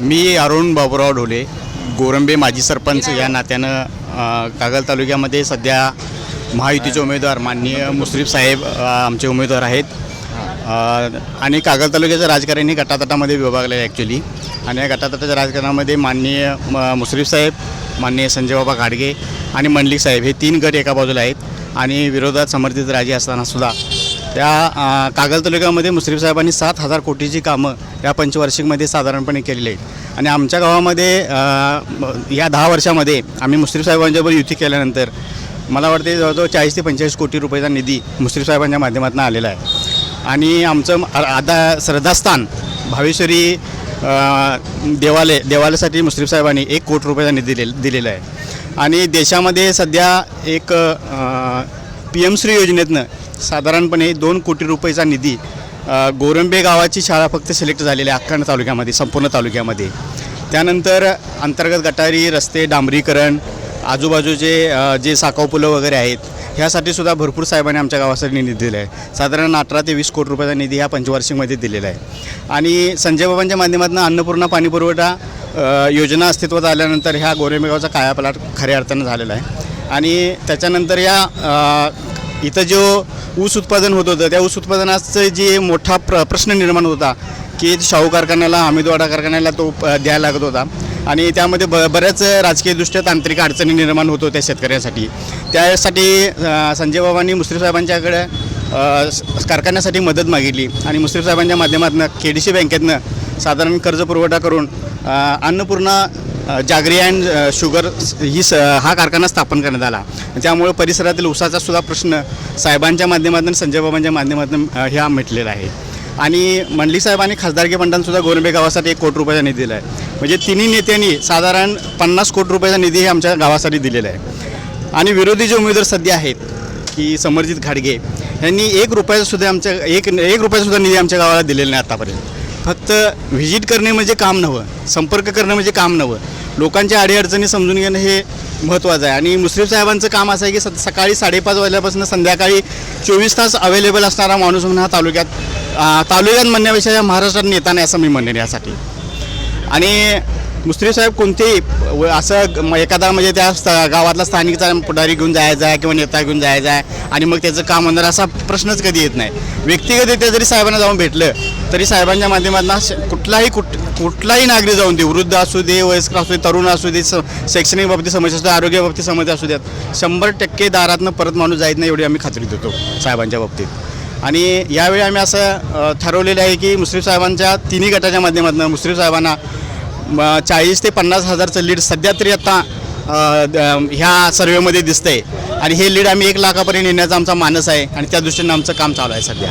मी अरुण बाबुराव ढोले गोरंबे माजी सरपंच या नात्यानं कागल तालुक्यामध्ये सध्या महायुतीचे उमेदवार माननीय मुश्रीफ साहेब आमचे उमेदवार आहेत. आणि कागल तालुक्याचं राजकारण हे गटातटामध्ये विभागलं आहे ॲक्च्युली आणि या गटातटाच्या राजकारणामध्ये माननीय म- मुश्रीफ साहेब माननीय संजय बाबा घाडगे आणि मंडलिक साहेब हे तीन गट एका बाजूला आहेत. आणि विरोधात समर्थित राजे असतानासुद्धा त्या कागल तालुक्यामध्ये मुश्रीफ साहेबांनी सात हजार कोटीची कामं या पंचवार्षिकमध्ये साधारणपणे केलेली आहेत. आणि आमच्या गावामध्ये या दहा वर्षामध्ये आम्ही मुश्रीफ साहेबांच्याबरोबर युती केल्यानंतर मला वाटते जवळजवळ चाळीस ते पंचेचाळीस कोटी रुपयाचा निधी मुश्रीफ साहेबांच्या माध्यमातून आलेला आहे. आणि आमचं आता श्रद्धास्थान भावेश्वरी देवालय देवालयासाठी मुश्रीफ साहेबांनी एक कोटी रुपयाचा निधी दिले दिलेला आहे. आणि देशामध्ये सध्या एक पी एम श्री योजनेतनं साधारणपणे दोन कोटी रुपयेचा निधी गोरंबे गावाची शाळा फक्त सिलेक्ट झालेली आहे अखंड तालुक्यामध्ये संपूर्ण तालुक्यामध्ये. त्यानंतर अंतर्गत गटारी रस्ते डांबरीकरण आजूबाजूचे जे साकाव पुलं वगैरे आहेत ह्यासाठी सुद्धा भरपूर साहेबांनी आमच्या गावासाठी निधी दिला आहे. साधारण अठरा ते वीस कोटी रुपयाचा निधी ह्या पंचवार्षिकमध्ये दिलेला आहे. आणि संजय बाबांच्या माध्यमातून अन्नपूर्णा पाणीपुरवठा योजना अस्तित्वात आल्यानंतर ह्या गोरेमेगावचा कायापलाट खऱ्या अर्थानं झालेला आहे. आणि त्याच्यानंतर या इथं जो ऊस उत्पादन होत होतं त्या ऊस उत्पादनाचं जे मोठा प्र प्रश्न निर्माण होता की शाहू कारखान्याला हमीदवाडा कारखान्याला तो द्यायला लागत होता. आणि त्यामध्ये ब बऱ्याच राजकीयदृष्ट्या तांत्रिक अडचणी निर्माण होत होत्या शेतकऱ्यांसाठी. त्यासाठी संजय बाबांनी मुश्रीफ साहेबांच्याकडे कारखान्यासाठी मदत मागितली. आणि मुश्रीफ साहेबांच्या माध्यमातून के डी सी बँकेतनं साधारण कर्ज पुरवठा करून अन्नपूर्णा जागरी अँड शुगर ही स हा कारखाना स्थापन करण्यात आला. त्यामुळे परिसरातील उसाचा सुद्धा प्रश्न साहेबांच्या माध्यमातून संजय बाबांच्या माध्यमातून ह्या मिटलेला आहे. आणि मंडलिक साहेबांनी खासदारकी फंडांसुद्धा गोरंबे गावासाठी एक कोटी रुपयाचा निधी दिला आहे म्हणजे तिन्ही नेत्यांनी साधारण पन्नास कोटी रुपयाचा निधी हे आमच्या गावासाठी दिलेला आहे. आणि विरोधी जे उमेदवार सध्या आहेत की समरजित घाडगे यांनी एक रुपयाचासुद्धा आमच्या एक एक रुपयासुद्धा निधी आमच्या गावाला दिलेला नाही आतापर्यंत. फक्त व्हिजिट करणे म्हणजे काम नव्हं संपर्क करणं म्हणजे काम नव्हं. लोकांच्या अडीअडचणी समजून घेणं हे महत्त्वाचं आहे. आणि मुस्लिम साहेबांचं काम असं आहे की स सकाळी साडेपाच वाजल्यापासून संध्याकाळी चोवीस तास अवेलेबल असणारा माणूस म्हणून हा तालुक्यात तालुक्यात म्हणण्यापेक्षा या महाराष्ट्रात नेता नाही असं मी म्हणेन यासाठी. आणि मुस्लिम साहेब कोणतेही असं एखादा म्हणजे त्या स्त- गावातला स्थानिकचा पुढारी घेऊन जायचा आहे किंवा नेता घेऊन जायचा आहे आणि मग त्याचं काम होणार असा प्रश्नच कधी येत नाही. व्यक्तिगतरित्या जरी साहेबांना जाऊन भेटलं तरी साहेबांच्या माध्यमातून कुठलाही कुठ कुठलाही नागरिक जाऊन दे वृद्ध असू दे वयस्कर असू दे तरुण असू दे स शैक्षणिक बाबतीत समस्या असू दे आरोग्य बाबतीत समस्या असू द्यात शंभर टक्के दारातनं परत माणूस जायत नाही एवढी आम्ही खात्री देतो साहेबांच्या बाबतीत. आणि यावेळी आम्ही असं ठरवलेलं आहे की मुस्लिम साहेबांच्या तिन्ही गटाच्या माध्यमातून मुस्लिम साहेबांना चाळीस ते पन्नास हजारचं लीड सध्या तरी आता द- ह्या सर्वेमध्ये दिसतंय. आणि हे लीड आम्ही एक लाखापर्यंत नेण्याचा आमचा मानस आहे आणि त्या दृष्टीनं आमचं काम चालू आहे सध्या.